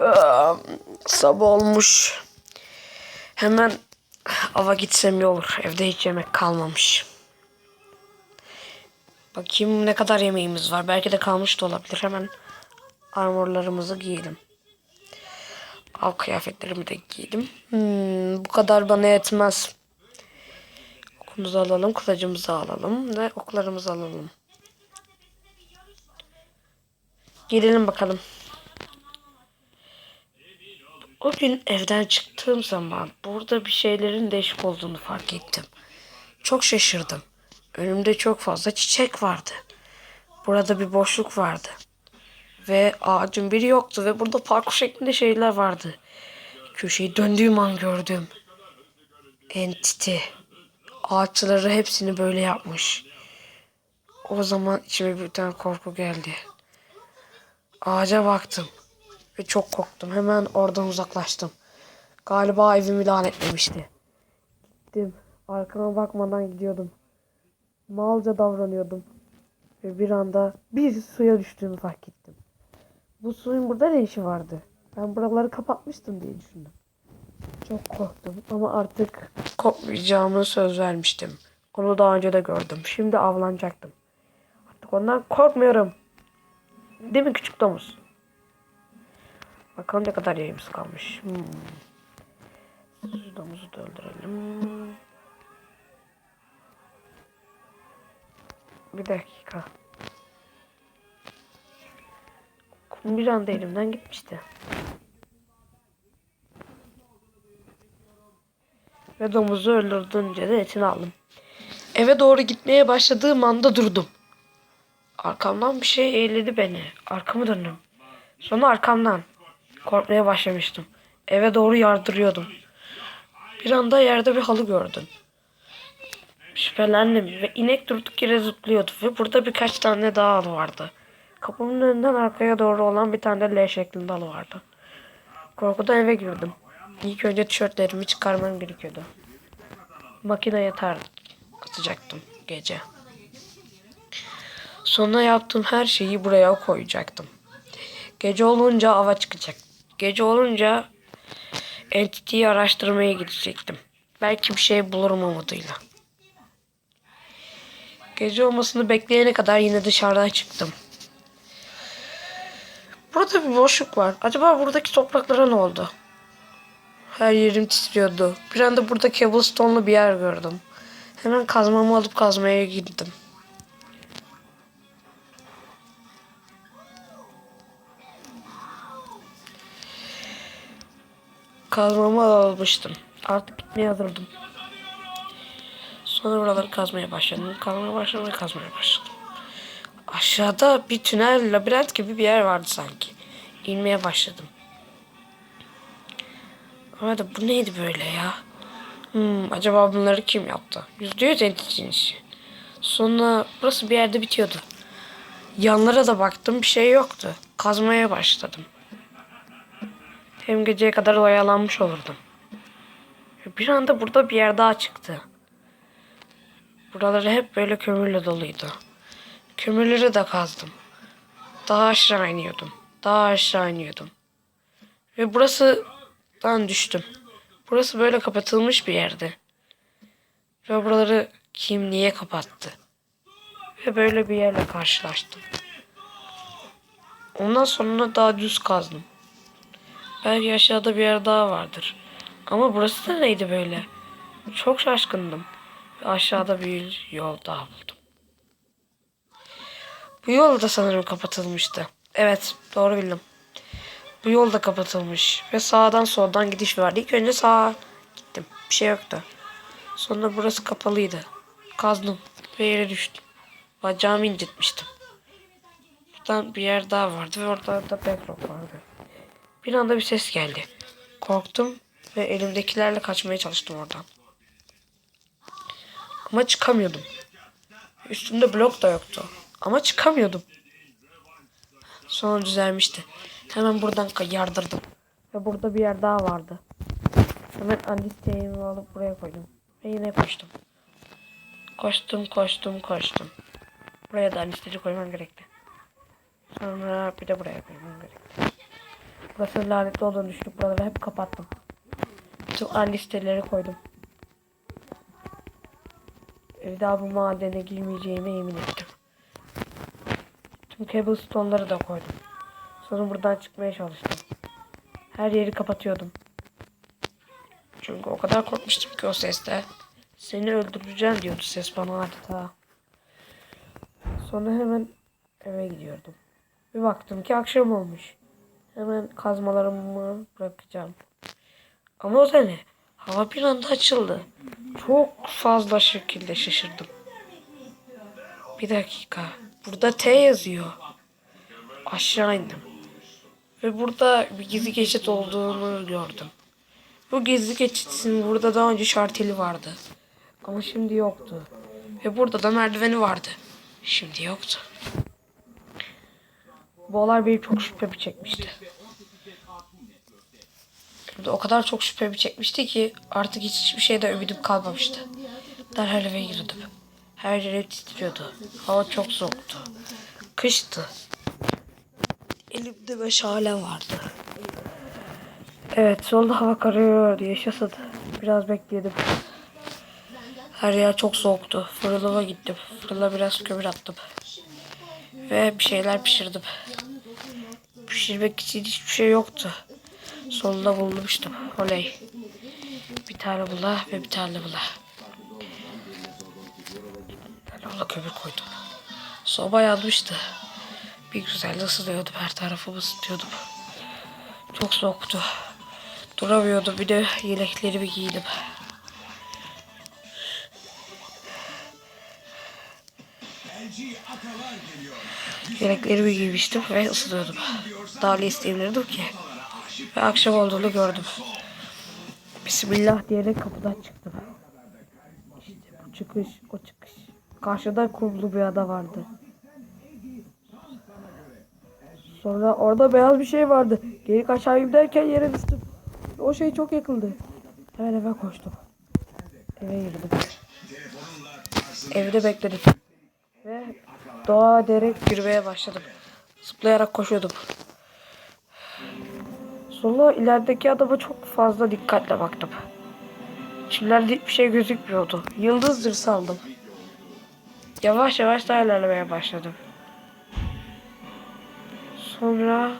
Aa, Sabah olmuş. Hemen ava gitsem iyi olur. Evde hiç yemek kalmamış. Bakayım ne kadar yemeğimiz var. Belki de kalmış da olabilir. Hemen armorlarımızı giyelim. Av kıyafetlerimi de giydim. Hmm, bu kadar bana yetmez. Okumuzu alalım, kılıcımızı alalım ve oklarımızı alalım. Gidelim bakalım. O gün evden çıktığım zaman burada bir şeylerin değişik olduğunu fark ettim. Çok şaşırdım. Önümde çok fazla çiçek vardı. Burada bir boşluk vardı. Ve ağacın biri yoktu ve burada parkur şeklinde şeyler vardı. Köşeyi döndüğüm an gördüm. Entity. Ağaçları hepsini böyle yapmış. O zaman içime bir tane korku geldi. Ağaca baktım. Ve çok korktum. Hemen oradan uzaklaştım. Galiba evimi lanetlemişti. Gittim. Arkama bakmadan gidiyordum. Malca davranıyordum. Ve bir anda bir suya düştüğümü fark ettim. Bu suyun burada ne işi vardı? Ben buraları kapatmıştım diye düşündüm. Çok korktum ama artık korkmayacağımı söz vermiştim. Onu daha önce de gördüm. Şimdi avlanacaktım. Artık ondan korkmuyorum. Değil mi küçük domuz? Bakalım ne kadar yayımız kalmış. Hmm. Da öldürelim. Bir dakika. Bir anda elimden gitmişti. Ve domuzu öldürdünce de etini aldım. Eve doğru gitmeye başladığım anda durdum. Arkamdan bir şey eğledi beni. Arkamı döndüm. Sonra arkamdan. Korkmaya başlamıştım. Eve doğru yardırıyordum. Bir anda yerde bir halı gördüm. Şüphelendim ve inek durduk yere zıplıyordu ve burada birkaç tane daha halı vardı. Kapımın önünden arkaya doğru olan bir tane L şeklinde halı vardı. Korkudan eve girdim. İlk önce tişörtlerimi çıkarmam gerekiyordu. Makine yatar atacaktım gece. Sonra yaptığım her şeyi buraya koyacaktım. Gece olunca ava çıkacak. Gece olunca Entity'yi araştırmaya gidecektim. Belki bir şey bulurum umuduyla. Gece olmasını bekleyene kadar yine dışarıdan çıktım. Burada bir boşluk var. Acaba buradaki topraklara ne oldu? Her yerim titriyordu. Bir anda burada cobblestone'lu bir yer gördüm. Hemen kazmamı alıp kazmaya gittim. Kazmamı almıştım. Artık gitmeye hazırdım. Sonra buraları kazmaya başladım. Kazmaya başladım ve kazmaya başladım. Aşağıda bir tünel, labirent gibi bir yer vardı sanki. İnmeye başladım. Ama da bu neydi böyle ya? Hmm, acaba bunları kim yaptı? Yüzde yüz Entity'nin işi. Sonra burası bir yerde bitiyordu. Yanlara da baktım bir şey yoktu. Kazmaya başladım. Hem geceye kadar oyalanmış olurdum. Bir anda burada bir yer daha çıktı. Buraları hep böyle kömürle doluydu. Kömürleri de kazdım. Daha aşağı iniyordum. Daha aşağı iniyordum. Ve burasıdan düştüm. Burası böyle kapatılmış bir yerdi. Ve buraları kim niye kapattı? Ve böyle bir yerle karşılaştım. Ondan sonra daha düz kazdım. Belki aşağıda bir yer daha vardır. Ama burası da neydi böyle? Çok şaşkındım. Ve aşağıda bir yol daha buldum. Bu yol da sanırım kapatılmıştı. Evet doğru bildim. Bu yol da kapatılmış. Ve sağdan soldan gidiş vardı. İlk önce sağa gittim. Bir şey yoktu. Sonra burası kapalıydı. Kazdım ve yere düştüm. Bacağımı incitmiştim. Buradan bir yer daha vardı ve orada da backrock vardı. Bir anda bir ses geldi. Korktum ve elimdekilerle kaçmaya çalıştım oradan. Ama çıkamıyordum. Üstümde blok da yoktu. Ama çıkamıyordum. Sonra düzelmişti. Hemen buradan yardırdım. Ve burada bir yer daha vardı. Hemen andisteğimi alıp buraya koydum. Ve yine koştum. Koştum, koştum, koştum. Buraya da anisteci koymam gerekti. Sonra bir de buraya koymam gerekti. Burası lanetli olduğunu düşünüp buraları hep kapattım. Tüm an listeleri koydum. Bir daha bu madene girmeyeceğime yemin ettim. Tüm cobblestone'ları da koydum. Sonra buradan çıkmaya çalıştım. Her yeri kapatıyordum. Çünkü o kadar korkmuştum ki o seste. Seni öldüreceğim diyordu ses bana adeta. Sonra hemen eve gidiyordum. Bir baktım ki akşam olmuş. Hemen kazmalarımı bırakacağım. Ama o da ne? Hava bir anda açıldı. Çok fazla şekilde şaşırdım. Bir dakika. Burada T yazıyor. Aşağı indim. Ve burada bir gizli geçit olduğunu gördüm. Bu gizli geçitin burada daha önce şarteli vardı. Ama şimdi yoktu. Ve burada da merdiveni vardı. Şimdi yoktu. Bu beni çok şüphemi çekmişti. Burada o kadar çok şüphemi çekmişti ki artık hiçbir şeyden ümidim kalmamıştı. Derhal eve girdim. Her yerim titriyordu. Hava çok soğuktu. Kıştı. Elimde meşale vardı. Evet solda hava kararıyordu. Yaşasın. Biraz bekledim. Her yer çok soğuktu. Fırınıma gittim. Fırına biraz kömür attım. Ve bir şeyler pişirdim. Pişirmek için hiçbir şey yoktu. Sonunda bulmuştum. Oley. Bir tane bula ve bir tane bula. Ben ona kömür koydum. Soba yanmıştı. Bir güzel ısınıyordum. Her tarafımı ısıtıyordum. Çok soğuktu. Duramıyordum. Bir de yeleklerimi giydim. Yeleklerimi giymiştim ve ısınıyordum. Ne isteyebilirdim ki? Ve akşam olduğunu gördüm. Bismillah diyerek kapıdan çıktım. İşte bu çıkış, o çıkış. Karşıda kumlu bir ada vardı. Sonra orada beyaz bir şey vardı. Geri kaçayım derken yere düştüm. O şey çok yakıldı. Hemen eve koştum. Eve girdim. Evde bekledim. Doğa ederek yürümeye başladım. Zıplayarak koşuyordum. Sonra ilerideki adama çok fazla dikkatle baktım. Çimlerde hiçbir şey gözükmüyordu. Yıldızdır sandım. Yavaş yavaş daha ilerlemeye başladım. Sonra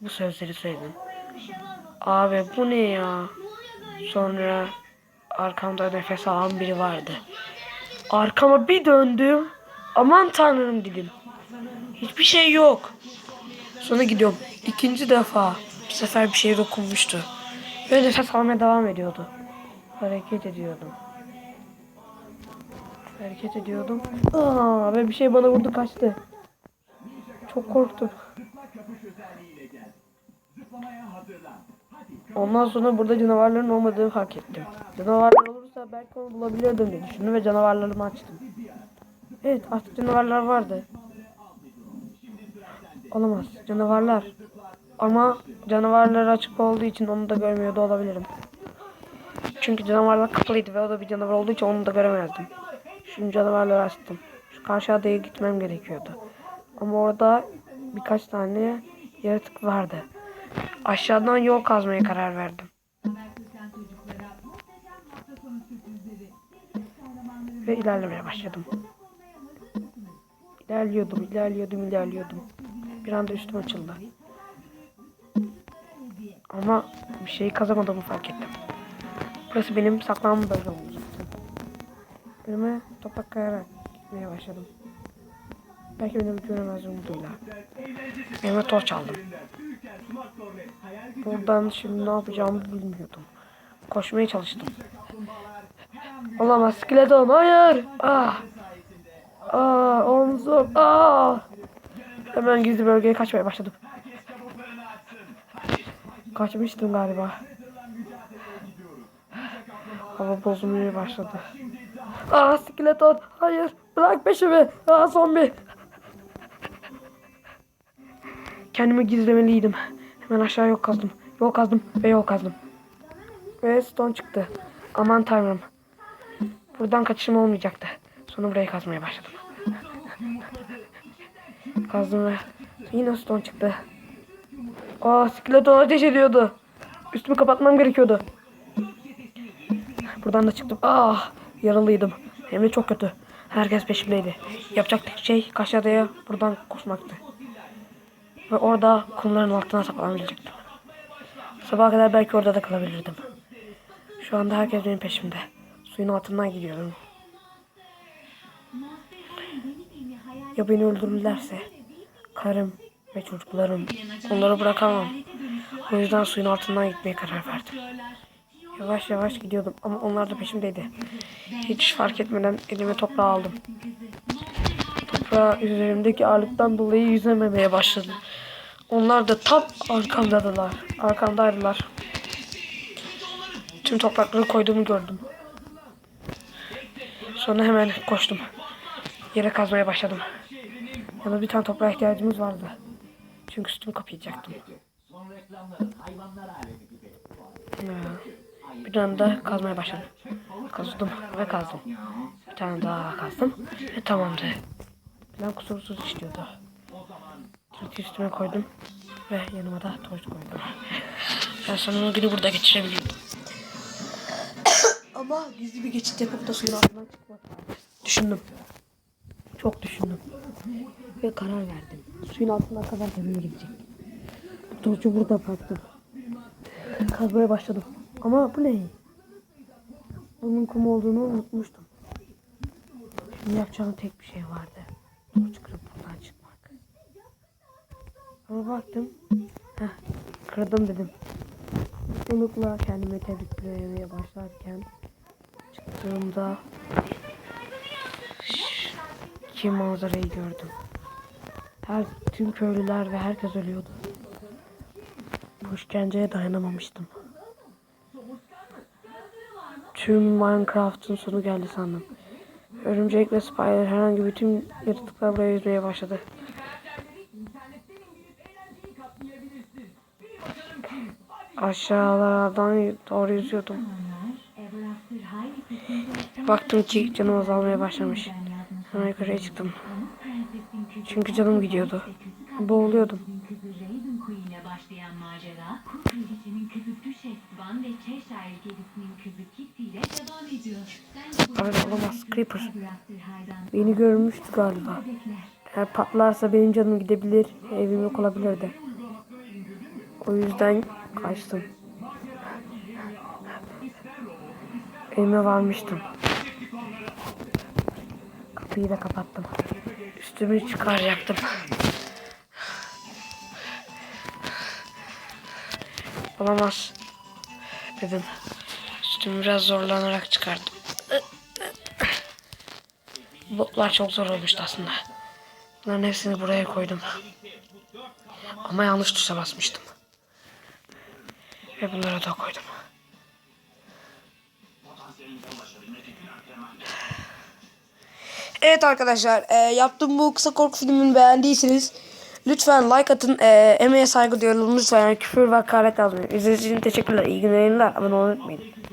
bu sözleri söyledim. Abi bu ne ya? Sonra arkamda nefes alan biri vardı. Arkama bir döndüm. Aman tanrım dedim. Hiçbir şey yok. Sonra gidiyorum. İkinci defa. Bu sefer bir şey dokunmuştu. Ve nefes almaya devam ediyordu. Hareket ediyordum. Hareket ediyordum. Aa, ve bir şey bana vurdu kaçtı. Çok korktum. Ondan sonra burada canavarların olmadığını fark ettim. Canavarlar olursa belki onu bulabilirdim diye düşündüm ve canavarlarımı açtım. Evet artık canavarlar vardı. Olamaz canavarlar. Ama canavarlar açık olduğu için onu da görmüyordu olabilirim. Çünkü canavarlar kapalıydı ve o da bir canavar olduğu için onu da göremezdim. Şimdi canavarları açtım. Şu karşı adaya gitmem gerekiyordu. Ama orada birkaç tane yaratık vardı. Aşağıdan yol kazmaya karar verdim. Ve ilerlemeye başladım. İlerliyordum, ilerliyordum, ilerliyordum. Bir anda üstüm açıldı. Ama bir şey kazamadığımı fark ettim. Burası benim saklanma bölgem olacaktı. Önüme toprak kayarak gitmeye başladım. Belki beni göremez umuduyla. Elime torç aldım. Buradan şimdi ne yapacağımı bilmiyordum. Koşmaya çalıştım. Olamaz skeleton hayır. Ah. Ah omzum. Ah. Hemen gizli bölgeye kaçmaya başladım. Kaçmıştım galiba. Hava bozulmaya başladı. Ah skeleton hayır bırak peşimi. Ah zombi. Kendimi gizlemeliydim. Hemen aşağı yol kazdım. Yol kazdım ve yol kazdım. Ve stone çıktı. Aman tanrım. Buradan kaçışım olmayacaktı. Sonra burayı kazmaya başladım. Kazdım ve yine stone çıktı. Aa skeleton ateş ediyordu. Üstümü kapatmam gerekiyordu. Buradan da çıktım. Ah yaralıydım. Hem de çok kötü. Herkes peşimdeydi. Yapacak tek şey Kaşada'ya buradan koşmaktı. Ve orada kumların altına saklanabilecektim. Sabaha kadar belki orada da kalabilirdim. Şu anda herkes benim peşimde. Suyun altından gidiyorum. Ya beni öldürürlerse? Karım ve çocuklarım. Onları bırakamam. O yüzden suyun altından gitmeye karar verdim. Yavaş yavaş gidiyordum ama onlar da peşimdeydi. Hiç fark etmeden elime toprağı aldım. Toprağı üzerimdeki ağırlıktan dolayı yüzememeye başladım. Onlar da tam arkamdadılar. Arkamdaydılar. Tüm toprakları koyduğumu gördüm. Sonra hemen koştum. Yere kazmaya başladım. Yana bir tane toprağa ihtiyacımız vardı. Çünkü sütümü kapayacaktım. Ya. Bir tane daha kazmaya başladım. Kazdım ve kazdım. Bir tane daha kazdım ve tamamdı. Plan kusursuz işliyordu. Tilki üstüme koydum ve yanıma da toz koydum. Ben sonunu günü burada geçirebilirim. Ama gizli bir geçit yapıp da suyun altından çıkmak Düşündüm. Çok düşündüm. Ve karar verdim. Suyun altına kadar demem gelecek. Tozu burada bıraktım. Kazmaya başladım. Ama bu ne? Bunun kum olduğunu unutmuştum. Şimdi yapacağım tek bir şey vardı. Toz kırıp buradan çıkmak. Ama baktım. Heh, kırdım dedim. Mutlulukla kendime tebriklemeye başlarken çıktığımda ki manzarayı gördüm. Her tüm köylüler ve herkes ölüyordu. Bu işkenceye dayanamamıştım. Tüm Minecraft'ın sonu geldi sandım. Örümcek ve Spider herhangi bütün yaratıklar buraya yüzmeye başladı. Aşağılardan doğru yüzüyordum. Baktım ki canım azalmaya başlamış. Hemen yukarıya çıktım. Çünkü canım gidiyordu. Boğuluyordum. Öyle olamaz. Creeper. Beni görmüştü galiba. Eğer patlarsa benim canım gidebilir, evim yok olabilirdi. O yüzden kaçtım. Evime varmıştım. Kapıyı da kapattım. Üstümü çıkaracaktım. Olamaz. Dedim. Üstümü biraz zorlanarak çıkardım. Botlar çok zor olmuştu aslında. Bunların hepsini buraya koydum. Ama yanlış tuşa basmıştım. Ve bunları da koydum. Evet arkadaşlar e, yaptığım bu kısa korku filmini beğendiyseniz lütfen like atın. E, emeğe saygı duyalım lütfen. Küfür ve hakaret yazmayın. İzlediğiniz için teşekkürler. İyi günler. Abone olmayı unutmayın.